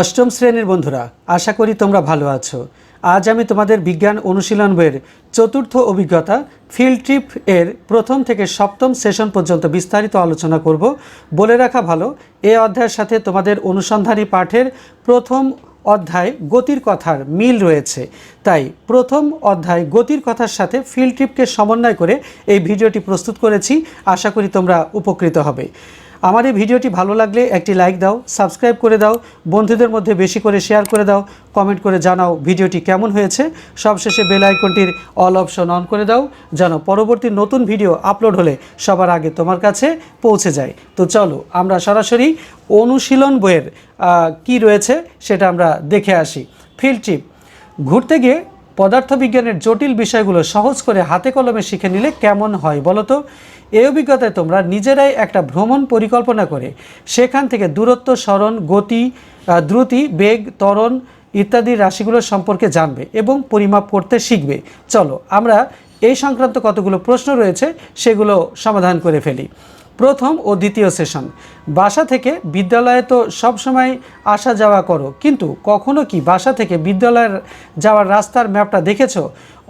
অষ্টম শ্রেণির বন্ধুরা, আশা করি তোমরা ভালো আছো। আজ আমি তোমাদের বিজ্ঞান অনুশীলন বইয়ের চতুর্থ অভিজ্ঞতা ফিল্ড ট্রিপ এর প্রথম থেকে সপ্তম সেশন পর্যন্ত বিস্তারিত আলোচনা করব। বলে রাখা ভালো এই অধ্যায়ের সাথে তোমাদের অনুসন্ধানী পাঠের প্রথম অধ্যায় গতির কথার মিল রয়েছে। তাই প্রথম অধ্যায় গতির কথার সাথে ফিল্ড ট্রিপকে সমন্বয় করে এই ভিডিওটি প্রস্তুত করেছি। আশা করি তোমরা উপকৃত হবে। আমার এই ভিডিওটি ভালো লাগলে একটি লাইক দাও সাবস্ক্রাইব করে দাও, বন্ধুদের মধ্যে বেশি করে শেয়ার করে দাও কমেন্ট করে জানাও ভিডিওটি কেমন হয়েছে। সবশেষে বেল আইকনটির অল অপশন অন করে দাও, যেন পরবর্তী নতুন ভিডিও আপলোড হলে সবার আগে তোমার কাছে পৌঁছে যায়। তো চলো, আমরা সরাসরি অনুশীলন বইয়ের কি রয়েছে সেটা আমরা দেখে আসি। ফিল্ড ট্রিপ ঘুরতে গিয়ে পদার্থবিজ্ঞানের জটিল বিষয়গুলো সহজ করে হাতে কলমে শিখে নিলে কেমন হয় বলো তো? এই অভিজ্ঞতায় তোমরা নিজেরাই একটা ভ্রমণ পরিকল্পনা করে সেখান থেকে দূরত্ব, স্মরণ, গতি দ্রুতি, বেগ, ত্বরণ ইত্যাদি রাশিগুলো সম্পর্কে জানবে এবং পরিমাপ করতে শিখবে। চলো, আমরা এই সংক্রান্ত কতগুলো প্রশ্ন রয়েছে সেগুলো সমাধান করে ফেলি। প্রথম ও দ্বিতীয় সেশন। বাসা থেকে বিদ্যালয়ে তো সবসময় আসা যাওয়া করো, কিন্তু কখনো কি বাসা থেকে বিদ্যালয়ের যাওয়ার রাস্তার ম্যাপটা দেখেছ?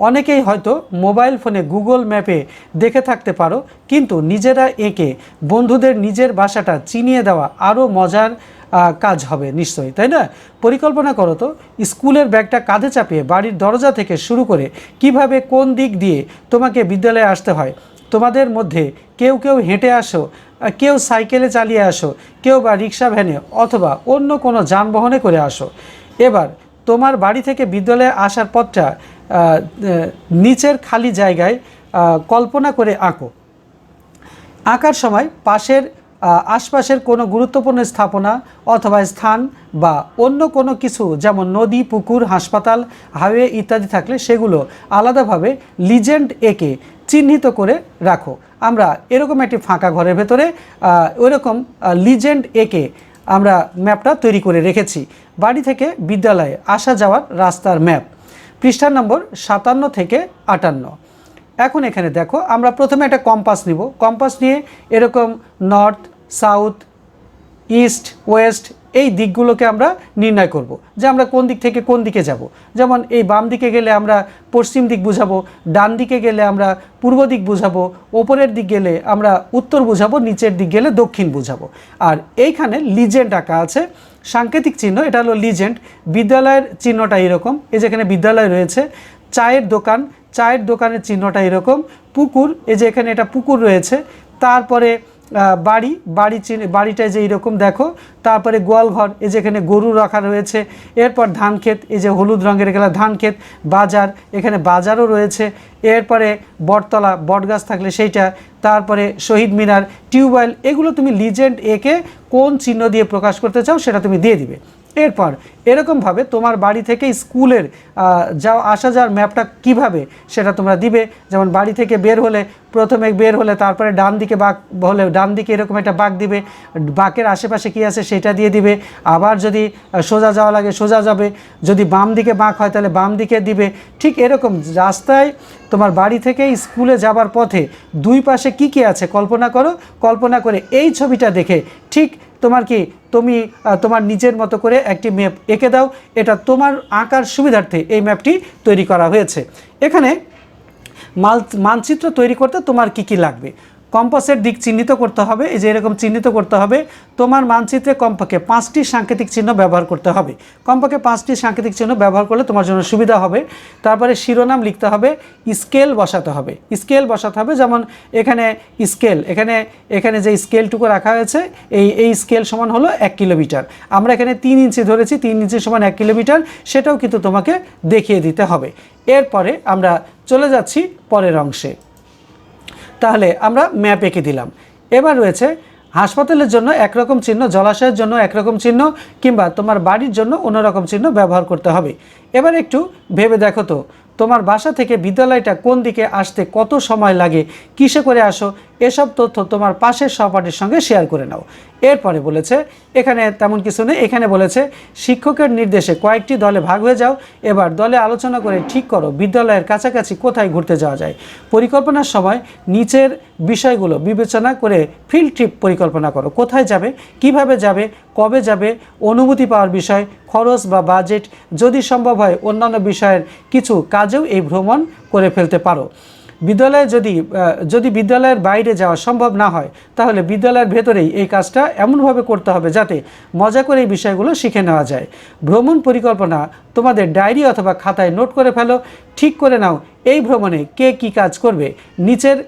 অনেকেই হয়তো মোবাইল ফোনে গুগল ম্যাপে দেখে থাকতে পারো, কিন্তু নিজেরা এঁকে বন্ধুদের নিজের বাসাটা চিনিয়ে দেওয়া আরও মজার কাজ হবে নিশ্চয়ই, তাই না? পরিকল্পনা করো তো, স্কুলের ব্যাগটা কাঁধে চাপিয়ে বাড়ির দরজা থেকে শুরু করে কীভাবে কোন দিক দিয়ে তোমাকে বিদ্যালয়ে আসতে হয় তোমাদের মধ্যে কেউ কেউ হেঁটে আসো কেউ সাইকেলে চালিয়ে আসো, কেউ বা রিক্সা ভ্যানে অথবা অন্য কোনো যানবাহনে করে আসো। এবার তোমার বাড়ি থেকে বিদ্যালয়ে আসার পথটা নিচের খালি জায়গায় কল্পনা করে আঁকো। আঁকার সময় পাশের আশপাশের কোনো গুরুত্বপূর্ণ স্থাপনা অথবা স্থান বা অন্য কোনো কিছু, যেমন নদী, পুকুর, হাসপাতাল, হাইওয়ে ইত্যাদি থাকলে সেগুলো আলাদাভাবে লিজেন্ড একে চিহ্নিত করে রাখো। আমরা এরকম একটি ফাঁকা ঘরের ভেতরে ওইরকম লিজেন্ড একে আমরা ম্যাপটা তৈরি করে রেখেছি। বাড়ি থেকে বিদ্যালয়ে আসা যাওয়ার রাস্তার ম্যাপ পৃষ্ঠা নম্বর সাতান্ন থেকে আটান্ন। এখন এখানে দেখো, আমরা প্রথমে একটা কম্পাস নিব। কম্পাস নিয়ে এরকম নর্থ সাউথ, ইস্ট, ওয়েস্ট এই দিকগুলোকে আমরা নির্ণয় করব যে আমরা কোন দিক থেকে কোন দিকে যাব। যেমন এই বাম দিকে গেলে আমরা পশ্চিম দিক বুঝাবো, ডান দিকে গেলে আমরা পূর্ব দিক বুঝাবো, ওপরের দিক গেলে আমরা উত্তর বুঝাবো, নিচের দিক গেলে দক্ষিণ বুঝাবো। আর এইখানে লিজেন্ড আঁকা আছে, সাংকেতিক চিহ্ন, এটা হলো লিজেন্ড, বিদ্যালয়ের চিহ্নটা এরকম, এই যেখানে বিদ্যালয় রয়েছে, চায়ের দোকান, চায়ের দোকানের চিহ্নটা এরকম, পুকুর, এই যে এখানে এটা পুকুর রয়েছে, তারপরে বাড়ি বাড়ি চিনে, বাড়িটায় যে এইরকম দেখো, তারপরে গোয়ালঘর, এই যে এখানে গরু রাখা রয়েছে, এরপর ধান ক্ষেত, এই যে হলুদ রঙের গেলা ধান ক্ষেত, বাজার, এখানে বাজারও রয়েছে, এরপরে বটতলা, বটগাছ থাকলে সেইটা, তারপরে শহীদ মিনার, টিউবওয়েল, এগুলো তুমি লিজেন্ড একে কোন চিহ্ন দিয়ে প্রকাশ করতে চাও সেটা তুমি দিয়ে দিবে। এরপর এরকমভাবে তোমার বাড়ি থেকে স্কুলের যাওয়া আসা যাওয়ার ম্যাপটা কীভাবে সেটা তোমরা দিবে। যেমন বাড়ি থেকে বের হলে প্রথমে বের হলে তারপরে ডান দিকে বাঁক হলে ডান দিকে এরকম একটা বাঁক দিবে। বাঁকের আশেপাশে কী আছে সেটা দিয়ে দিবে। আবার যদি সোজা যাওয়া লাগে সোজা যাবে। যদি বাম দিকে বাঁক হয় তাহলে বাম দিকে দিবে। ঠিক এরকম রাস্তায় তোমার বাড়ি থেকে স্কুলে যাবার পথে দুই পাশে কি কি আছে কল্পনা করো। কল্পনা করে এই ছবিটা দেখে ঠিক তোমার কি, তুমি তোমার নিজের মতো করে একটি ম্যাপ এঁকে দাও। এটা তোমার আঁকার সুবিধার্থে এই ম্যাপটি তৈরি করা হয়েছে। এখানে মাল মানচিত্র তৈরি করতে তোমার কি কি লাগবে? কম্পাসের দিক চিহ্নিত করতে হবে। এই যে এরকম চিহ্নিত করতে হবে, তোমার মানচিত্রে কমপক্ষে পাঁচটি সাংকেতিক চিহ্ন ব্যবহার করতে হবে। কমপক্ষে পাঁচটি সাংকেতিক চিহ্ন ব্যবহার করলে তোমার জন্য সুবিধা হবে। তারপরে শিরোনাম লিখতে হবে, স্কেল বসাতে হবে। স্কেল বসাতে হবে, যেমন এখানে স্কেল, এখানে এখানে যে স্কেলটুকু রাখা হয়েছে, এই এই স্কেল সমান হলো এক কিলোমিটার। আমরা এখানে তিন ইঞ্চি ধরেছি, তিন ইঞ্চি সমান এক কিলোমিটার, সেটাও কিন্তু তোমাকে দেখিয়ে দিতে হবে। এরপরে আমরা চলে যাচ্ছি পরের অংশে। তাহলে আমরা ম্যাপ এঁকে দিলাম। এবার রয়েছে হাসপাতালের জন্য একরকম চিহ্ন, জলাশয়ের জন্য একরকম চিহ্ন, কিংবা তোমার বাড়ির জন্য অন্যরকম চিহ্ন ব্যবহার করতে হবে। এবার একটু ভেবে দেখো তো, তোমার বাসা থেকে বিদ্যালয়টা কোন দিকে আসতে কত সময় লাগে, কিসে করে আসো, এসব তথ্য তোমার পাশের সহপাঠীর সঙ্গে শেয়ার করে নাও। এরপরে বলেছে, এখানে তেমন কিছু নেই। এখানে বলেছে, শিক্ষকের নির্দেশে কয়েকটি দলে ভাগ হয়ে যাও। এবার দলে আলোচনা করে ঠিক করো, বিদ্যালয়ের কাছাকাছি কোথায় ঘুরতে যাওয়া যায়। পরিকল্পনার সময় নিচের বিষয়গুলো বিবেচনা করে ফিল্ড ট্রিপ পরিকল্পনা করো। কোথায় যাবে, কীভাবে যাবে, কবে যাবে, অনুমতি পাওয়ার বিষয়, খরচ বা বাজেট যদি সম্ভব হয় অন্যান্য বিষয়ের কিছু কাজেও এই ভ্রমণ করে ফেলতে পারো। বিদ্যালয়ে যদি যদি বিদ্যালয়ের বাইরে যাওয়া সম্ভব না হয়, তাহলে বিদ্যালয়ের ভেতরেই এই কাজটা এমনভাবে করতে হবে যাতে মজা করে এই বিষয়গুলো শিখে নেওয়া যায়। ভ্রমণ পরিকল্পনা তোমাদের ডায়েরি অথবা খাতায় নোট করে ফেলো, ঠিক করে নাও এই ভ্রমণে কে কি কাজ করবে? নিচের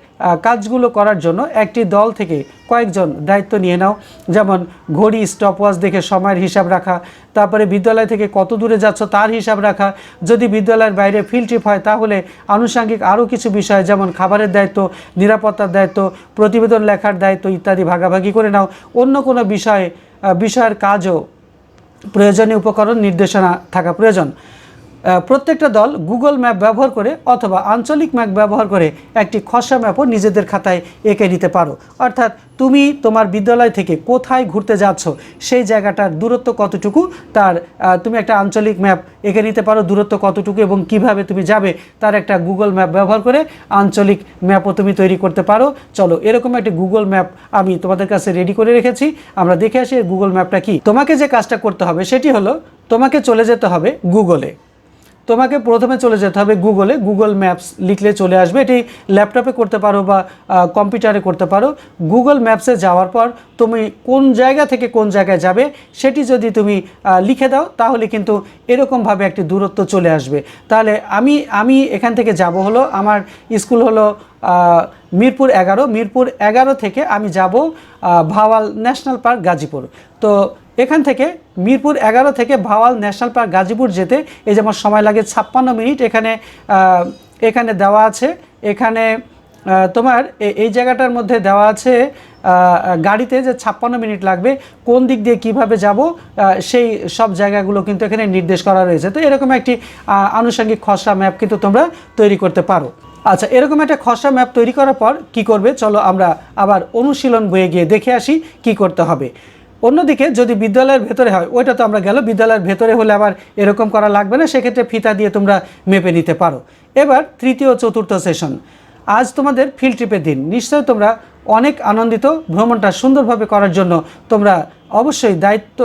কাজগুলো করার জন্য একটি দল থেকে কয়েকজন দায়িত্ব নিয়ে নাও। যেমন ঘড়ি স্টপওয়াচ দেখে সময়ের হিসাব রাখা, তারপরে বিদ্যালয় থেকে কত দূরে যাচ্ছ তার হিসাব রাখা। যদি বিদ্যালয়ের বাইরে ফিল্ড ট্রিপ হয়, তাহলে আনুষঙ্গিক আরও কিছু বিষয়, যেমন খাবারের দায়িত্ব, নিরাপত্তার দায়িত্ব, প্রতিবেদন লেখার দায়িত্ব ইত্যাদি ভাগাভাগি করে নাও। অন্য কোনো বিষয়ে বিষয়ের কাজও প্রয়োজনীয় উপকরণ নির্দেশনা থাকা প্রয়োজন। প্রত্যেকটা দল গুগল ম্যাপ ব্যবহার করে অথবা আঞ্চলিক ম্যাপ ব্যবহার করে একটি খসড়া ম্যাপও নিজেদের খাতায় এঁকে নিতে পারো। অর্থাৎ তুমি তোমার বিদ্যালয় থেকে কোথায় ঘুরতে যাচ্ছ, সেই জায়গাটার দূরত্ব কতটুকু, তার তুমি একটা আঞ্চলিক ম্যাপ এঁকে নিতে পারো, দূরত্ব কতটুকু এবং কীভাবে তুমি যাবে, তার একটা গুগল ম্যাপ ব্যবহার করে আঞ্চলিক ম্যাপও তুমি তৈরি করতে পারো। চলো, এরকম একটি গুগল ম্যাপ আমি তোমাদের কাছে রেডি করে রেখেছি। আমরা দেখে আসি গুগল ম্যাপটা কি। তোমাকে যে কাজটা করতে হবে, সেটি হলো তোমাকে চলে যেতে হবে গুগলে তোমাকে প্রথমে চলে যেতে হবে গুগলে গুগল ম্যাপস লিখলে চলে আসবে। এটি ল্যাপটপে করতে পারো বা কম্পিউটারে করতে পারো। গুগল ম্যাপসে যাওয়ার পর তুমি কোন জায়গা থেকে কোন জায়গায় যাবে সেটি যদি তুমি লিখে দাও, তাহলে কিন্তু এরকমভাবে একটি দূরত্ব চলে আসবে। তাহলে আমি আমি এখান থেকে যাব হলো, আমার স্কুল হলো মিরপুর এগারো। মিরপুর এগারো থেকে আমি যাব ভাওয়াল ন্যাশনাল পার্ক গাজীপুর। তো এখান থেকে মিরপুর এগারো থেকে ভাওয়াল ন্যাশনাল পার্ক গাজীপুর যেতে। এই যে আমার সময় লাগে ছাপ্পান্ন মিনিট, এখানে এখানে দেওয়া আছে। এখানে তোমার এই জায়গাটার মধ্যে দেওয়া আছে গাড়িতে যে ছাপ্পান্ন মিনিট লাগবে, কোন দিক দিয়ে কীভাবে যাব সেই সব জায়গাগুলো কিন্তু এখানে নির্দেশ করা রয়েছে। তো এরকম একটি আনুষঙ্গিক খসড়া ম্যাপ কিন্তু তোমরা তৈরি করতে পারো। আচ্ছা এরকম একটা খসড়া ম্যাপ তৈরি করার পর কি করবে? চলো আমরা আবার অনুশীলন বইয়ে গিয়ে দেখে আসি কি করতে হবে। অন্যদিকে যদি বিদ্যালয়ের ভেতরে হয়, ওইটা তো আমরা গেল, বিদ্যালয়ের ভেতরে হলে আবার এরকম করা লাগবে না, সেক্ষেত্রে ফিতা দিয়ে তোমরা মেপে নিতে পারো। এবার তৃতীয় চতুর্থ সেশন। আজ তোমাদের ফিল্ড ট্রিপের দিন। নিশ্চয়ই তোমরা অনেক আনন্দিত। ভ্রমণটা সুন্দরভাবে করার জন্য তোমরা অবশ্যই দায়িত্ব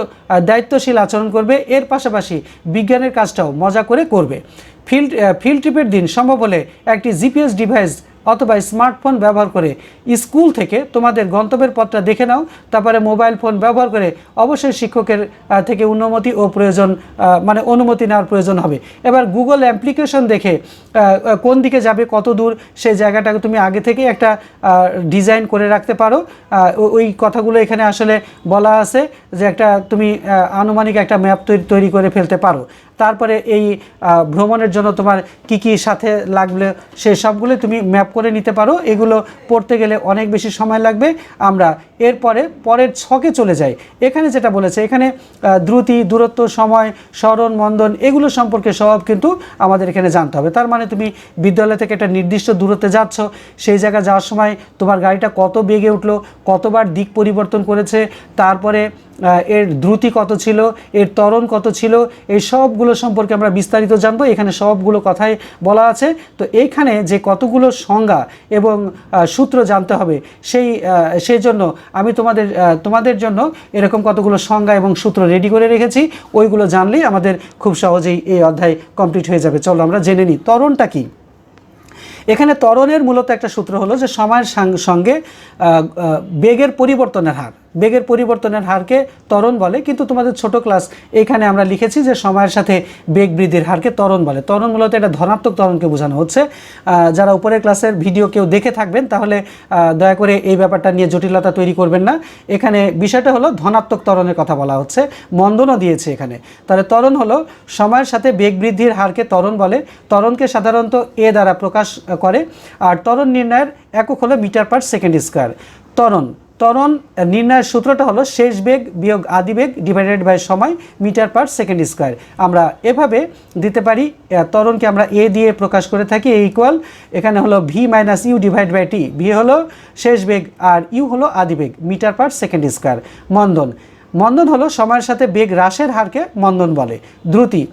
দায়িত্বশীল আচরণ করবে। এর পাশাপাশি বিজ্ঞানের কাজটাও মজা করে করবে। ফিল্ড ফিল্ড ট্রিপের দিন সম্ভব হলে একটি জিপিএস ডিভাইস অথবা স্মার্টফোন ব্যবহার করে স্কুল থেকে তোমাদের গন্তব্যের পথটা দেখে নাও, তারপরে মোবাইল ফোন ব্যবহার করে অবশ্যই শিক্ষকের থেকে অনুমতি ও প্রয়োজন মানে অনুমতি নেওয়ার প্রয়োজন হবে। এবার গুগল অ্যাপ্লিকেশন দেখে কোন দিকে যাবে, কত দূর, সেই জায়গাটাকে তুমি আগে থেকেই একটা ডিজাইন করে রাখতে পারো। ওই কথাগুলো এখানে আসলে বলা আছে। যে একটা তুমি আনুমানিক একটা ম্যাপ তৈরি করে ফেলতে পারো। তারপরে এই ভ্রমণের জন্য তোমার কি কি সাথে লাগবে সেই সবগুলো তুমি ম্যাপ করে নিতে পারো। এগুলো পড়তে গেলে অনেক বেশি সময় লাগবে। আমরা এরপরে পরের ছকে চলে যাই। এখানে যেটা বলেছে, এখানে দ্রুতি, দূরত্ব, সময়, স্মরণ, মন্দন, এগুলো সম্পর্কে সব কিন্তু আমাদের এখানে জানতে হবে। তার মানে তুমি বিদ্যালয় থেকে একটা নির্দিষ্ট দূরত্বে যাচ্ছ। সেই জায়গায় যাওয়ার সময় তোমার গাড়িটা কত বেগে উঠল, কতবার দিক পরিবর্তন করেছে, তারপরে এর দ্রুতি কত ছিল, এর ত্বরণ কত ছিল, এই সবগুলো সম্পর্কে আমরা বিস্তারিত জানব। এখানে সবগুলো কথাই বলা আছে। তো এইখানে যে কতগুলো সংজ্ঞা এবং সূত্র জানতে হবে, সেই সেই জন্য আমি তোমাদের তোমাদের জন্য এরকম কতগুলো সংজ্ঞা এবং সূত্র রেডি করে রেখেছি। ওইগুলো জানলেই আমাদের খুব সহজেই এই অধ্যায় কমপ্লিট হয়ে যাবে। চলো আমরা জেনে নিই। ত্বরণটা কী? এখানে ত্বরণের মূলত একটা সূত্র হলো যে সময়ের সঙ্গে বেগের পরিবর্তনের হার। বেগের পরিবর্তনের হারকে ত্বরণ বলে, কিন্তু তোমাদের ছোট ক্লাস এখানে আমরা লিখেছি যে সময়ের সাথে বেগ বৃদ্ধির হারকে ত্বরণ বলে। ত্বরণ মূলত এটা ধনাত্মক ত্বরণকে বোঝানো হচ্ছে। যারা উপরের ক্লাসের ভিডিও কেউ দেখে থাকবেন, তাহলে দয়া করে এই ব্যাপারটা নিয়ে জটিলতা তৈরি করবেন না। এখানে বিষয়টা হলো ধনাত্মক ত্বরণের কথা বলা হচ্ছে। মন্দনও দিয়েছে এখানে। তাহলে ত্বরণ হলো সময়ের সাথে বেগ বৃদ্ধির হারকে ত্বরণ বলে। ত্বরণকে সাধারণত এ দ্বারা প্রকাশ করে, আর ত্বরণ নির্ণয়ের একক হলো মিটার পার সেকেন্ড স্কোয়ার। ত্বরণ ত্বরণ নির্ণয়ের সূত্রটা হলো শেষ বেগ বিয়োগ আদি বেগ ডিভাইডেড বাই সময় মিটার পার সেকেন্ড স্কোয়ার আমরা এভাবে দিতে পারি ত্বরণকে আমরা এ দিয়ে প্রকাশ করে থাকি এ ইকুয়াল এখানে হলো V minus U divide by T V হলো শেষ বেগ আর ইউ হলো আদি বেগ মিটার পার সেকেন্ড স্কোয়ার মন্দন মন্দন হলো সময়ের সাথে বেগ হ্রাসের হারকে মন্দন বলে। দ্রুতি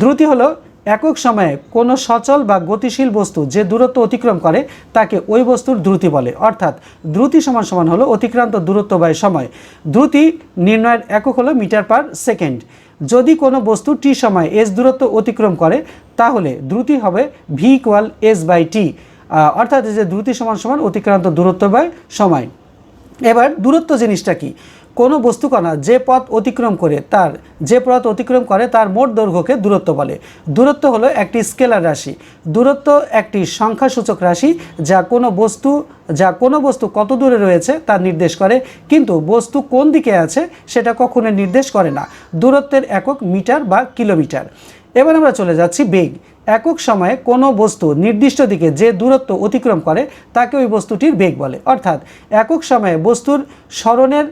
দ্রুতি হলো একক সময়ে কোনো সচল বা গতিশীল বস্তু যে দূরত্ব অতিক্রম করে, তাকে ওই বস্তুর দ্রুতি বলে। অর্থাৎ দ্রুতি সমান সমান হলো অতিক্রান্ত দূরত্ব বাই সময়। দ্রুতি নির্ণয়ের একক হলো মিটার পার সেকেন্ড। যদি কোনো বস্তু টি সময় এস দূরত্ব অতিক্রম করে, তাহলে দ্রুতি হবে V equal S by T. অর্থাৎ যে দ্রুতি সমান সমান অতিক্রান্ত দূরত্ব বাই সময়। এবার দূরত্ব জিনিসটা কি? কোনো বস্তুকণা যে পথ অতিক্রম করে তার, যে পথ অতিক্রম করে তার মোট দৈর্ঘ্যকে দূরত্ব বলে। দূরত্ব হলো একটি স্কেলার রাশি। দূরত্ব একটি সংখ্যাসূচক রাশি যা কোনো বস্তু, যা কোনো বস্তু কত দূরে রয়েছে তা নির্দেশ করে, কিন্তু বস্তু কোন দিকে আছে সেটা কখনো নির্দেশ করে না। দূরত্বের একক মিটার বা কিলোমিটার। এবার আমরা চলে যাচ্ছি বেগ। একক সময়ে কোনো বস্তু নির্দিষ্ট দিকে যে দূরত্ব অতিক্রম করে তাকে ওই বস্তুটির বেগ বলে। অর্থাৎ একক সময়ে বস্তুর স্মরণের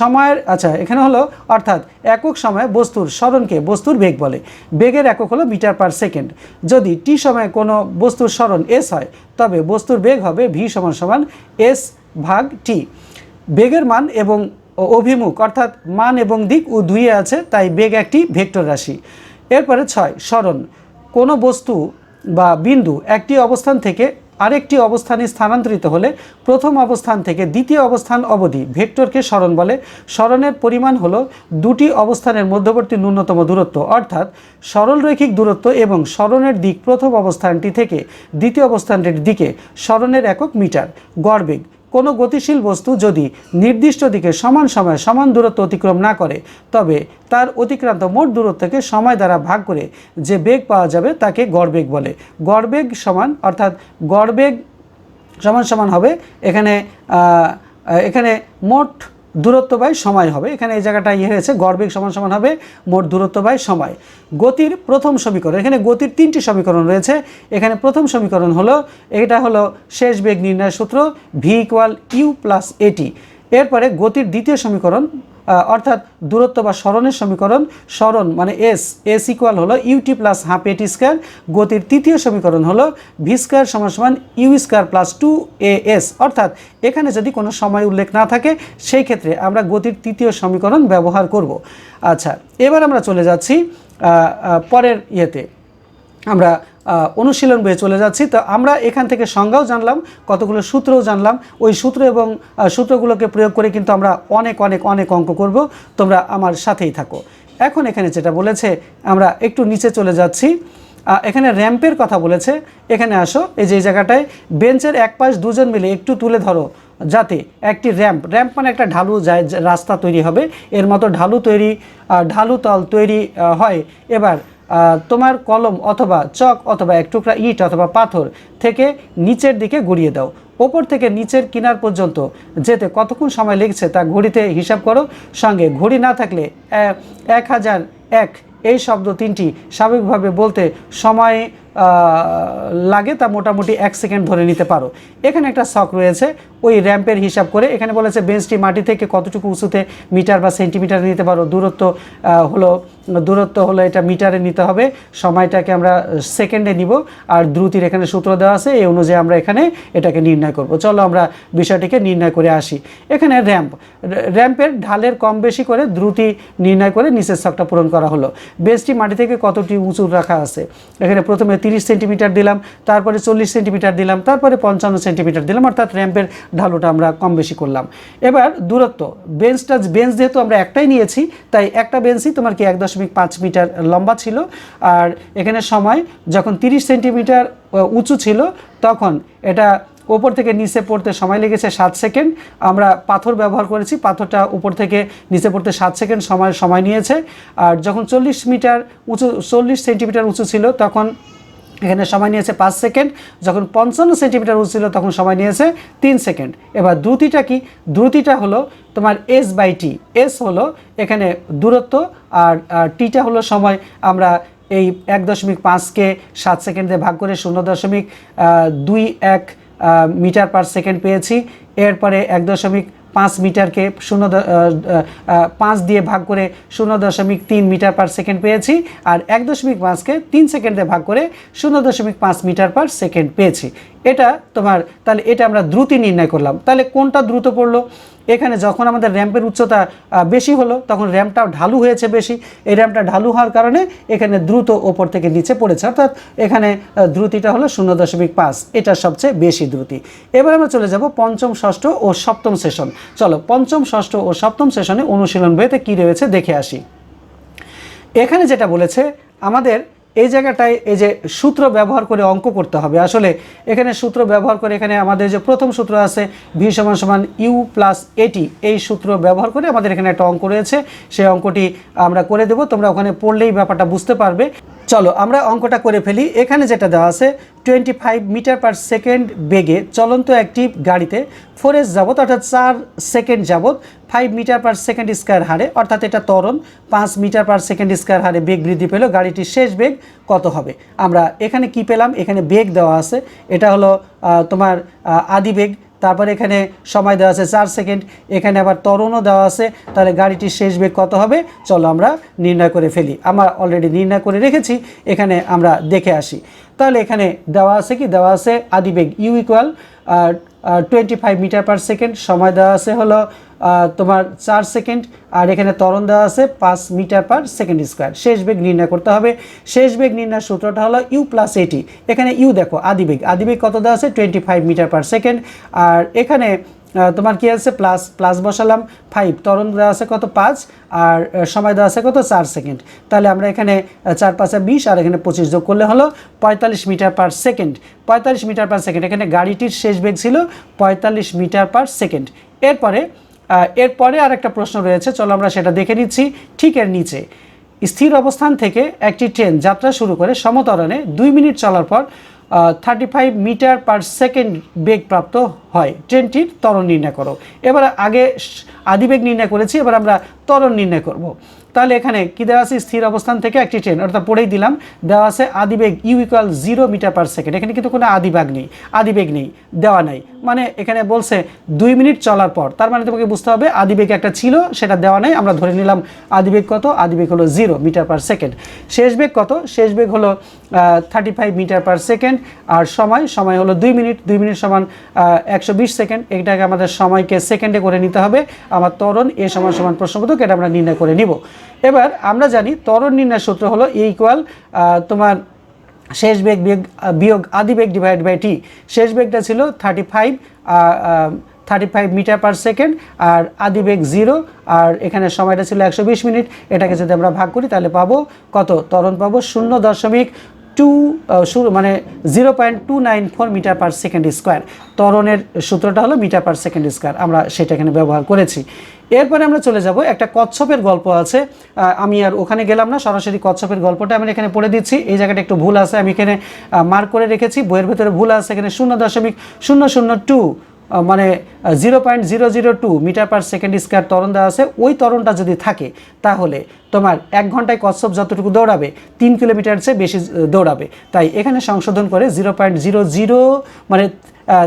সময়ের আচ্ছা এখানে হলো, অর্থাৎ একক সময়ে বস্তুর স্মরণকে বস্তুর বেগ বলে। বেগের একক হলো মিটার পার সেকেন্ড। যদি টি সময়ে কোনো বস্তুর স্মরণ এস হয়, তবে বস্তুর বেগ হবে ভি সমান সমান এস ভাগ টি বেগের মান এবং অভিমুখ, অর্থাৎ মান এবং দিক ও দুইয়ে আছে, তাই বেগ একটি ভেক্টর রাশি। এরপরে ছয়, স্মরণ। কোনো বস্তু বা বিন্দু একটি অবস্থান থেকে আরেকটি অবস্থানে স্থানান্তরিত হলে প্রথম অবস্থান থেকে দ্বিতীয় অবস্থান অবধি ভেক্টরকে স্মরণ বলে। স্মরণের পরিমাণ হল দুটি অবস্থানের মধ্যবর্তী ন্যূনতম দূরত্ব, অর্থাৎ সরলরৈখিক দূরত্ব এবং স্মরণের দিক প্রথম অবস্থানটি থেকে দ্বিতীয় অবস্থানটির দিকে স্মরণের একক মিটার। গড়বেগ কোনো গতিশীল বস্তু যদি নির্দিষ্ট দিকে সমান সময়ে সমান দূরত্ব অতিক্রম না করে, তবে তার অতিক্রান্ত মোট দূরত্বকে সময় দ্বারা ভাগ করে যে বেগ পাওয়া যাবে তাকে গড়বেগ বলে। গড়বেগ সমান, অর্থাৎ গড়বেগ সমান সমান হবে এখানে এখানে মোট দূরত্ব বাই সময় হবে। এখানে এই জায়গাটা ইয়ে হয়েছে গড়বেগ সমান সমান হবে, মোট দূরত্ব বাই সময়। গতির প্রথম সমীকরণ, এখানে গতির তিনটি সমীকরণ রয়েছে। এখানে প্রথম সমীকরণ হলো, এটা হলো শেষ বেগ নির্ণয় সূত্র ভি ইকুয়াল ইউ প্লাস এটি এরপরে গতির দ্বিতীয় সমীকরণ অর্থাৎ দূরত্ব বা স্মরণের সমীকরণ, স্মরণ মানে এস এস ইকুয়াল হলো UT plus half a t square গতির তৃতীয় সমীকরণ হলো ভি স্কোয়ার সমান সমান U square plus two A S অর্থাৎ এখানে যদি কোনো সময় উল্লেখ না থাকে, সেই ক্ষেত্রে আমরা গতির তৃতীয় সমীকরণ ব্যবহার করব। আচ্ছা এবার আমরা চলে যাচ্ছি পরের ইয়েতে। আমরা অনুশীলন বইয়ে চলে যাচ্ছি। তো আমরা এখান থেকে সংজ্ঞাও জানলাম, কতগুলো সূত্রও জানলাম। ওই সূত্র এবং সূত্রগুলোকে প্রয়োগ করে কিন্তু আমরা অনেক অনেক অনেক অঙ্ক করব। তোমরা আমার সাথেই থাকো। এখন এখানে যেটা বলেছে, আমরা একটু নিচে চলে যাচ্ছি। এখানে র্যাম্পের কথা বলেছে। এখানে আসো, এই যে এই জায়গাটায়, বেঞ্চের এক পাশ দুজন মিলে একটু তুলে ধরো, যাতে একটি র্যাম্প র্যাম্প মানে একটা ঢালু যায়, রাস্তা তৈরি হবে। এর মতো ঢালু তৈরি ঢালু তল তৈরি হয়। এবার তোমার কলম অথবা চক অথবা এক টুকরা ইট অথবা পাথর থেকে নিচের দিকে গড়িয়ে দাও। ওপর থেকে নিচের কিনার পর্যন্ত যেতে কতক্ষণ সময় লেগেছে তা ঘড়িতে হিসাব করো। সঙ্গে ঘড়ি না থাকলে এক হাজার এক এই শব্দ তিনটি স্বাভাবিকভাবে বলতে সময় লাগে তা মোটামুটি এক সেকেন্ড ধরে নিতে পারো। এখানে একটা শখ রয়েছে, ওই র্যাম্পের হিসাব করে। এখানে বলেছে বেঞ্চটি মাটি থেকে কতটুকু উঁচুতে মিটার বা সেন্টিমিটার নিতে পারো। দূরত্ব হলো দূরত্ব হলো এটা মিটারে নিতে হবে। সময়টাকে আমরা সেকেন্ডে নিব। আর দ্রুতির এখানে সূত্র দেওয়া আছে, এই অনুযায়ী আমরা এখানে এটাকে নির্ণয় করব। চলো আমরা বিষয়টিকে নির্ণয় করে আসি। এখানে র্যাম্প, র্যাম্পের ঢালের কম বেশি করে দ্রুতি নির্ণয় করে নিচের শখটা পূরণ করা হলো। বেঞ্চটি মাটি থেকে কতটি উঁচু রাখা আছে? এখানে প্রথমে তিরিশ সেন্টিমিটার দিলাম, তারপরে চল্লিশ সেন্টিমিটার দিলাম, তারপরে পঞ্চান্ন সেন্টিমিটার দিলাম, অর্থাৎ র্যাম্পের ঢালুটা আমরা কম বেশি করলাম। এবার দূরত্ব, বেঞ্চটা, বেঞ্চ যেহেতু আমরা একটাই নিয়েছি, তাই একটা বেঞ্চই তোমার কি এক দশমিক পাঁচ মিটার লম্বা ছিল। আর এখানে সময়, যখন তিরিশ সেন্টিমিটার উঁচু ছিল, তখন এটা ওপর থেকে নিচে পড়তে সময় লেগেছে সাত সেকেন্ড। আমরা পাথর ব্যবহার করেছি, পাথরটা উপর থেকে নিচে পড়তে সাত সেকেন্ড সময় সময় নিয়েছে। আর যখন চল্লিশ মিটার উঁচু, চল্লিশ সেন্টিমিটার উঁচু ছিল, তখন এখানে সময় নিয়েছে পাঁচ সেকেন্ড। যখন পঞ্চান্ন সেন্টিমিটার উঁচু ছিল, তখন সময় নিয়েছে তিন সেকেন্ড। এবার দ্রুতিটা কি? দ্রুতিটা হলো তোমার এস বাই টি এস হলো এখানে দূরত্ব আর টিটা হলো সময়। আমরা এই এক দশমিক পাঁচকে সাত সেকেন্ডে ভাগ করে শূন্য দশমিক দুই এক মিটার পার সেকেন্ড পেয়েছি। এরপরে এক দশমিক পাঁচ মিটারকে শূন্য পাঁচ দিয়ে ভাগ করে শূন্য দশমিক তিন মিটার পার সেকেন্ড পেয়েছি আর এক দশমিক পাঁচকে তিন সেকেন্ডে ভাগ করে শূন্য দশমিক পাঁচ মিটার পার সেকেন্ড পেয়েছি। এটা তোমার, তাহলে এটা আমরা দ্রুতি নির্ণয় করলাম। তাহলে কোনটা দ্রুত পড়ল? এখানে যখন আমাদের র্যাম্পের উচ্চতা বেশি হলো, তখন র্যাম্পটাও ঢালু হয়েছে বেশি। এই র্যাম্পটা ঢালু হওয়ার কারণে এখানে দ্রুত ওপর থেকে নিচে পড়েছে। অর্থাৎ এখানে দ্রুতিটা হলো শূন্য দশমিক পাঁচ। এটা সবচেয়ে বেশি দ্রুতি। এবার আমরা চলে যাব পঞ্চম, ষষ্ঠ ও সপ্তম সেশন। চলো, পঞ্চম, ষষ্ঠ ও সপ্তম সেশনে অনুশীলন বইতে কী রয়েছে দেখে আসি। এখানে যেটা বলেছে, আমাদের এই জায়গাটায় এই যে সূত্র ব্যবহার করে অঙ্ক করতে হবে। আসলে এখানে সূত্র ব্যবহার করে এখানে আমাদের যে প্রথম সূত্র আছে ভি সমান সমান ইউ প্লাস এটি এই সূত্র ব্যবহার করে আমাদের এখানে একটা অঙ্ক রয়েছে। সেই অঙ্কটি আমরা করে দেব। তোমরা ওখানে পড়লেই ব্যাপারটা বুঝতে পারবে। চলো, আমরা অঙ্কটা করে ফেলি। এখানে যেটা দেওয়া আছে twenty five metre per second বেগে চলন্ত একটি গাড়িতে ফোর যাবত অর্থাৎ চার সেকেন্ড যাবত five metre per second square হারে, অর্থাৎ এটা ত্বরণ, পাঁচ মিটার পার সেকেন্ড স্কোয়ার হারে বেগ বৃদ্ধি পেল, গাড়িটির শেষ বেগ কত হবে? আমরা এখানে কি পেলাম? এখানে বেগ দেওয়া আছে, এটা হলো তোমার আদি বেগ। তারপর এখানে সময় দেওয়া আছে চার সেকেন্ড, এখানে আবার তরণও দেওয়া আছে, তাহলে গাড়িটির শেষ বেগ কত হবে? চলো আমরা নির্ণয় করে ফেলি। আমরা অলরেডি নির্ণয় করে রেখেছি, এখানে আমরা দেখে আসি। তাহলে এখানে দেওয়া আছে কি? দেওয়া আছে আদিবেগ U equal twenty five metre per second, সময় দেওয়া আছে হলো তোমার চার সেকেন্ড, আর এখানে ত্বরণ দেওয়া আছে পাঁচ মিটার পার সেকেন্ড স্কোয়ার। শেষ বেগ নির্ণয় করতে হবে। শেষ বেগ নির্ণয়ের সূত্রটা হলো ইউ প্লাস এটি এখানে ইউ দেখো আদিবেগ আদিবেগ কত দেওয়া আছে? Twenty five metre per second. আর এখানে তোমার কি আছে? প্লাস প্লাস বসালাম ফাইভ তরণ দেওয়া আছে কত? পাঁচ। আর সময় দেওয়া আছে কত? চার সেকেন্ড। তাহলে আমরা এখানে চার, পাঁচে বিশ, আর এখানে পঁচিশ যোগ করলে হলো পঁয়তাল্লিশ মিটার পার সেকেন্ড। পঁয়তাল্লিশ মিটার পার সেকেন্ড। এখানে গাড়িটির শেষ বেগ ছিল পঁয়তাল্লিশ মিটার পার সেকেন্ড। এরপরে এরপরে আর একটা প্রশ্ন রয়েছে, চলো আমরা সেটা দেখে নিচ্ছি। ঠিক এর নিচে, স্থির অবস্থান থেকে একটি ট্রেন যাত্রা শুরু করে সমতরণে দুই মিনিট চলার পর thirty five metre per second বেগ প্রাপ্ত হয়। ট্রেনটির ত্বরণ নির্ণয় করো। এবার আগে আদিবেগ নির্ণয় করেছি, এবার আমরা ত্বরণ নির্ণয় করব। তাহলে এখানে কি দেওয়া আছে? স্থির অবস্থান থেকে একটি ট্রেন। অর্থাৎ পড়েই দিলাম, দেওয়া আছে আদিবেগ U equal zero metre per second. এখানে কিন্তু কোনো আদিবাগ নেই, আদিবেগ নেই, দেওয়া নাই। মানে এখানে বলছে দুই মিনিট চলার পর। তার মানে তোমাকে বুঝতে হবে, আদিবেগ একটা ছিল, সেটা দেওয়া নাই। আমরা ধরে নিলাম আদিবেগ কত? আদিবেগ হলো জিরো মিটার পার সেকেন্ড। শেষ বেগ কত? শেষ বেগ হলো thirty five metre per second আর সময় সময় হলো দুই মিনিট দুই মিনিট সমান একশো বিশ সেকেন্ড এটাকে আমাদের সময়কে সেকেন্ডে করে নিতে হবে। আমার ত্বরণ এ সমান সমান প্রশ্নবোধক, এটা আমরা নির্ণয় করে নিব। এবার আমরা জানি ত্বরণ নির্ণয় সূত্র হলো ইকুয়াল তোমার শেষ বেগ বিয়োগ বিয়োগ আদি বেগ ডিভাইড বাই টি শেষ বেগটা ছিল thirty five thirty five metre per second আর আদি বেগ জিরো আর এখানে সময়টা ছিল একশো বিশ মিনিট। এটাকে যদি আমরা ভাগ করি, তাহলে পাবো কত? ত্বরণ পাবো শূন্য দশমিক টু মানে zero point two nine four metre per second square ত্বরণের সূত্রটা হলো মিটার পার সেকেন্ড স্কোয়ার আমরা সেটা এখানে ব্যবহার করেছি। এরপরে আমরা চলে যাব, একটা কচ্ছপের গল্প আছে। আমি আর ওখানে গেলাম না, সরাসরি কচ্ছপের গল্পটা আমি এখানে পড়ে দিচ্ছি। এই জায়গাটা একটু ভুল আছে, আমি এখানে মার্ক করে রেখেছি, বইয়ের ভেতরে ভুল আছে, এখানে শূন্য দশমিক শূন্য শূন্য টু মানে zero point zero zero two metre per second square তরণ দেওয়া আছে, ওই তরণটা যদি থাকে, তাহলে তোমার এক ঘন্টায় কচ্ছপ যতটুকু দৌড়াবে, তিন কিলোমিটার চেয়ে বেশি দৌড়াবে। তাই এখানে সংশোধন করে জিরো পয়েন্ট জিরো জিরো মানে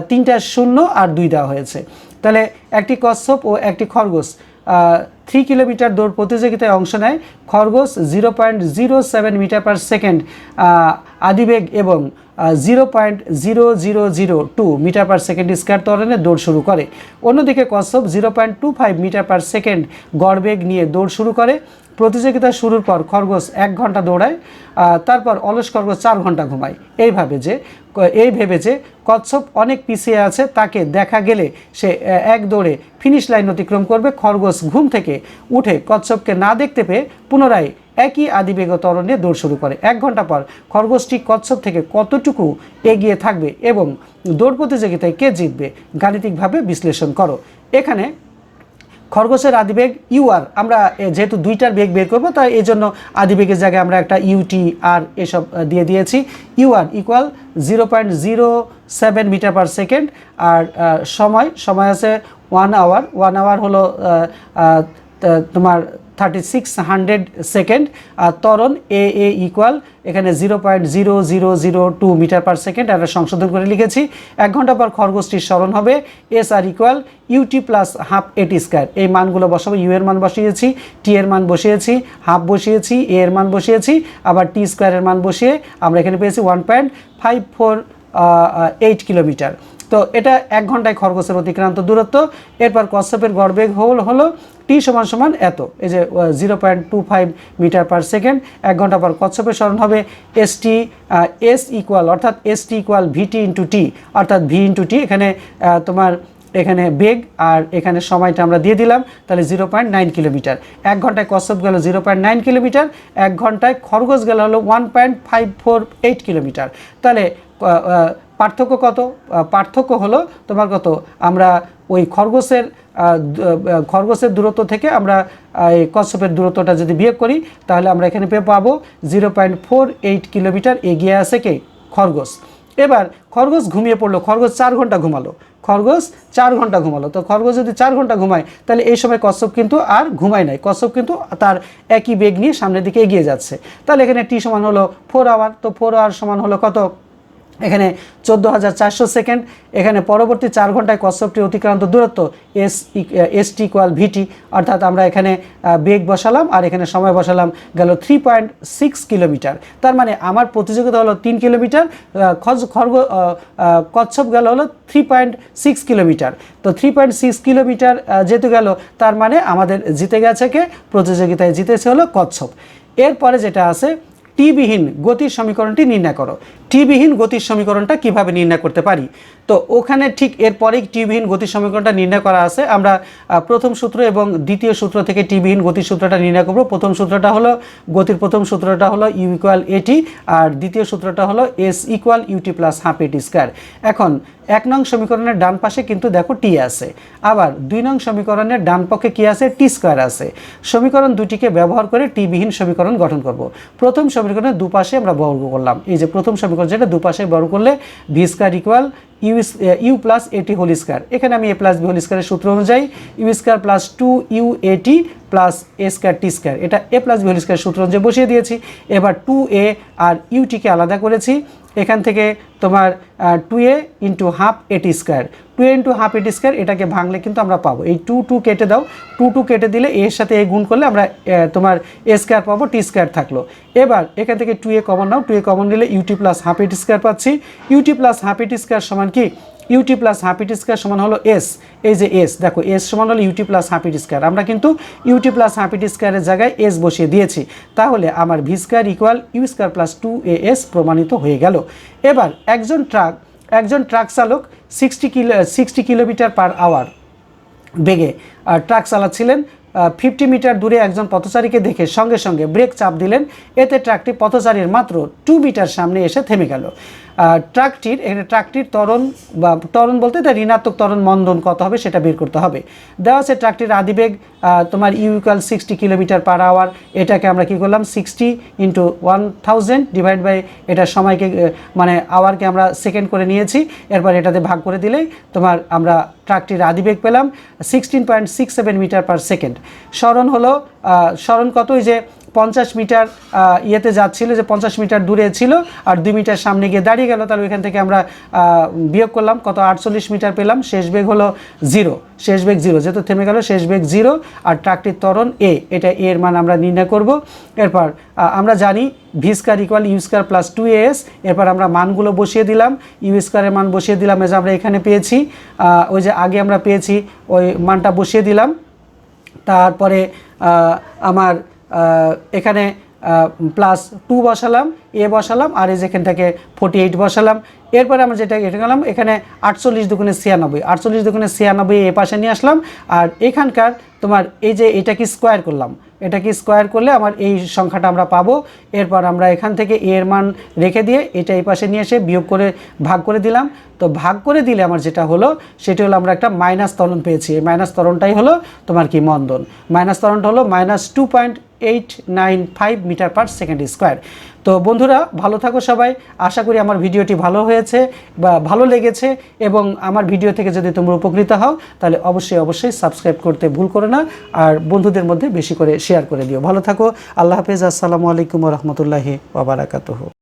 তিনটা শূন্য আর দুই দেওয়া হয়েছে। তাহলে একটি কচ্ছপ ও একটি খরগোশ থ্রি কিলোমিটার দৌড় প্রতিযোগিতায় অংশ নেয়। খরগোশ zero point zero seven metre per second আদিবেগ এবং zero point zero zero zero two metre per second square ত্বরণে দৌড় শুরু করে। অন্যদিকে কচ্ছপ zero point two five metre per second গড়বেগ নিয়ে দৌড় শুরু করে। প্রতিযোগিতা শুরুর পর খরগোশ এক ঘণ্টা দৌড়ায় তারপর অলস খরগোশ চার ঘণ্টা ঘুমায়। এইভাবে যে, এই ভেবে যে কচ্ছপ অনেক পিছিয়ে আছে, তাকে দেখা গেলে সে এক দৌড়ে ফিনিশ লাইন অতিক্রম করবে। খরগোশ ঘুম থেকে উঠে কচ্ছপকে না দেখতে পেয়ে পুনরায় একই আদিবেগ ত্বরণ নিয়ে দৌড় শুরু করে। এক ঘণ্টা পর খরগোশটি কচ্ছপ থেকে কতটুকু এগিয়ে থাকবে এবং দৌড় প্রতিযোগিতায় কে জিতবে, গাণিতিকভাবে বিশ্লেষণ করো। এখানে খরগোশের আদিবেগ ইউআর আমরা যেহেতু দুইটার বেগ বের করব, তাই এই জন্য আদিবেগের জায়গায় আমরা একটা ইউটি আর এসব দিয়ে দিয়েছি। U R equal zero point zero seven metre per second আর সময় সময় আছে ওয়ান আওয়ার ওয়ান আওয়ার হলো তোমার থার্টি সিক্স হান্ড্রেড সেকেন্ড আর ত্বরণ এ এ ইকুয়াল এখানে zero point zero zero zero two metre per second আমরা সংশোধন করে লিখেছি। এক ঘণ্টা পর খরগোশটির স্মরণ হবে। S R equal UT plus half a t square এই মানগুলো বসাবো ইউ এর মান বসিয়েছি টি এর মান বসিয়েছি হাফ বসিয়েছি এ এর মান বসিয়েছি, আবার টি স্কোয়ারের মান বসিয়ে আমরা এখানে পেয়েছি one point five four eight kilometre তো এটা এক ঘন্টায় খরগোশের অতিক্রান্ত দূরত্ব। এরপর কশ্যপের গড়বেগ হল হলো টি সমান সমান এত, এই যে zero point two five metre per second এক ঘণ্টা পর কচ্ছপের স্মরণ হবে এস টি এস ইকুয়াল অর্থাৎ s t equal v t into t অর্থাৎ ভি ইন্টু টি এখানে তোমার এখানে বেগ আর এখানে সময়টা আমরা দিয়ে দিলাম, তাহলে জিরো পয়েন্ট নাইন কিলোমিটার এক ঘন্টায় কশ্যপ গেল জিরো পয়েন্ট নাইন কিলোমিটার এক ঘন্টায় খরগোশ গেল হলো one point five four eight kilometre তাহলে পার্থক্য কত? পার্থক্য হলো তোমার কত? আমরা ওই খরগোশের খরগোশের দূরত্ব থেকে আমরা এই কচ্ছপের দূরত্বটা যদি বিয়োগ করি, তাহলে আমরা এখানে পেয়ে পাবো zero point four eight kilometre এগিয়ে আছে কে? খরগোশ। এবার খরগোশ ঘুমিয়ে পড়ল, খরগোশ চার ঘণ্টা ঘুমালো। খরগোশ চার ঘণ্টা ঘুমালো। তো খরগোশ যদি চার ঘণ্টা ঘুমায়, তাহলে এই সময় কচ্ছপ কিন্তু আর ঘুমায় নাই। কচ্ছপ কিন্তু তার একই বেগ নিয়ে সামনের দিকে এগিয়ে যাচ্ছে। তাহলে এখানে টি সমান হলো ফোর আওয়ার তো ফোর আওয়ার সমান হলো কত? এখানে চোদ্দ হাজার চারশো সেকেন্ড এখানে পরবর্তী চার ঘন্টায় কচ্ছপটি অতিক্রান্ত দূরত্ব S S T equal VT অর্থাৎ আমরা এখানে বেগ বসালাম আর এখানে সময় বসালাম গেল থ্রি পয়েন্ট সিক্স কিলোমিটার। তার মানে আমার প্রতিযোগিতা হলো তিন কিলোমিটার খজ খরগ আহ, কচ্ছপ গেল হলো থ্রি পয়েন্ট সিক্স কিলোমিটার। তো থ্রি পয়েন্ট সিক্স কিলোমিটার যেতে গেল তার মানে আমাদের জিতে গেছে কে? প্রতিযোগিতায় জিতেছে হলো কচ্ছপ। এরপরে যেটা আছে টিবিহীন গতির সমীকরণটি নির্ণয় করো। টিবিহীন গতির সমীকরণটা কীভাবে নির্ণয় করতে পারি? তো ওখানে ঠিক এরপরেই টিবিহীন গতির সমীকরণটা নির্ণয় করা আছে। আমরা প্রথম সূত্র এবং দ্বিতীয় সূত্র থেকে টিবিহীন গতির সূত্রটা নির্ণয় করব। প্রথম সূত্রটা হলো গতির প্রথম সূত্রটা হলো ইউ ইকুয়াল এটি আর দ্বিতীয় সূত্রটা হলো s equal u t plus half a t square এখন, এক নং সমীকরণের ডান পাশে কিন্তু দেখো টি আছে। আবার দুই নং সমীকরণের ডান পক্ষে কি আছে? টি স্কোয়ার আছে। সমীকরণ দুটিকে ব্যবহার করে টিবিহীন সমীকরণ গঠন করব। প্রথম সমীকরণের দুপাশে আমরা বর্গ করলাম। এই যে প্রথম সমীকরণ যেটা দুপাশে বড় করলে v square equal u u plus a t whole square এখানে আমি এ প্লাস বি হোল স্কোয়ারের সূত্র অনুযায়ী u square plus two u a t plus a square t square এটা a plus b whole square সূত্র অনুযায়ী বসিয়ে দিয়েছি। এবার টু এ আর ইউটিকে আলাদা করেছি। এখান থেকে তোমার two a into half a t square two a into half a t square এটাকে ভাঙলে কিন্তু আমরা পাবো। এই টু টু কেটে দাও। টু টু কেটে দিলে এর সাথে এ গুণ করলে আমরা তোমার এ স্কোয়ার পাবো টি স্কোয়ার থাকল। এবার এখান থেকে টু এ কমন নাও। টু এ কমন নিলে u t plus half a t square পাচ্ছি। U t plus half a t square সমান কি? ইউটি প্লাস হাফ স্কোয়ার সমান হলো এস এই যে এস দেখো এস সমান হলো ইউটি প্লাস হাফ স্কোয়ার আমরা কিন্তু ইউটি প্লাস হাফ স্কোয়ারের জায়গায় এস বসিয়ে দিয়েছি। তাহলে আমার v square equal u square plus two a s প্রমাণিত হয়ে গেল। এবার একজন ট্রাক একজন ট্রাক চালক sixty kilo sixty kilometre per hour বেগে ট্রাক চালাচ্ছিলেন। ফিফটি মিটার দূরে একজন পথচারীকে দেখে সঙ্গে সঙ্গে ব্রেক চাপ দিলেন। এতে ট্রাকটি পথচারীর মাত্র টু মিটার সামনে এসে থেমে গেল। ট্রাকটির, এখানে ট্রাকটির ত্বরণ বা ত্বরণ বলতে তার ঋণাত্মক ত্বরণ মন্দন কত হবে সেটা বের করতে হবে। দেওয়া আছে ট্রাকটির আদিবেগ তোমার u equal sixty kilometre per hour এটাকে আমরা কী করলাম? Sixty into one thousand divide by এটার সময়কে মানে আওয়ারকে আমরা সেকেন্ড করে নিয়েছি, এরপর এটাতে ভাগ করে দিলেই তোমার আমরা ট্রাকটির আদিবেগ পেলাম sixteen point six seven metre per second স্মরণ হলো স্মরণ কত ওই যে পঞ্চাশ মিটার ইয়েতে যাচ্ছিল, যে পঞ্চাশ মিটার দূরে ছিল আর দুই মিটার সামনে গিয়ে দাঁড়িয়ে গেল। তাহলে ওইখান থেকে আমরা বিয়োগ করলাম। কত? আটচল্লিশ মিটার পেলাম। শেষ বেগ হলো জিরো। শেষ বেগ জিরো। যেহেতু থেমে গেল, শেষ বেগ জিরো। আর ট্রাকটির ত্বরণ এ এটা এর মান আমরা নির্ণয় করব। এরপর আমরা জানি v square equal u square plus two s এরপর আমরা মানগুলো বসিয়ে দিলাম। ইউ স্কোয়ারের মান বসিয়ে দিলাম এজ আমরা এখানে পেয়েছি। ওই যে আগে আমরা পেয়েছি, ওই মানটা বসিয়ে দিলাম। তারপরে আমার এখানে প্লাস টু বসালাম এ বসালাম, আর এই যেখান থেকে ফোর্টি এইট বসালাম। এরপরে আমরা যেটা এটা গেলাম এখানে আটচল্লিশ দুগুণে ছিয়ানব্বই। আটচল্লিশ দুগুণে ছিয়ানব্বই এ পাশে নিয়ে আসলাম, আর এখানকার তোমার এই যে এটাকে স্কোয়ার করলাম? এটাকে স্কোয়ার করলে আমার এই সংখ্যাটা আমরা পাবো? এরপর আমরা এখান থেকে এর মান রেখে দিয়ে এটা এই পাশে নিয়ে এসে বিয়োগ করে, ভাগ করে দিলাম। তো ভাগ করে দিলে আমার যেটা হলো, সেটা হলো আমরা একটা মাইনাস ত্বরণ পেয়েছি। এই মাইনাস তরণটাই হলো তোমার কি মন্দন। মাইনাস ত্বরণটা হলো minus two point eight nine five metre per second square তো বন্ধুরা, ভালো থাকো সবাই। আশা করি আমার ভিডিওটি ভালো হয়েছে বা ভালো লেগেছে এবং আমার ভিডিও থেকে যদি তোমরা উপকৃত হও, তাহলে অবশ্যই অবশ্যই সাবস্ক্রাইব করতে ভুল করো না আর বন্ধুদের মধ্যে বেশি করে শেয়ার করে দিও। ভালো থাকো। আল্লাহ হাফেজ। আসসালামু আলাইকুম রহমতুল্লাহি ওবরাকাতুহ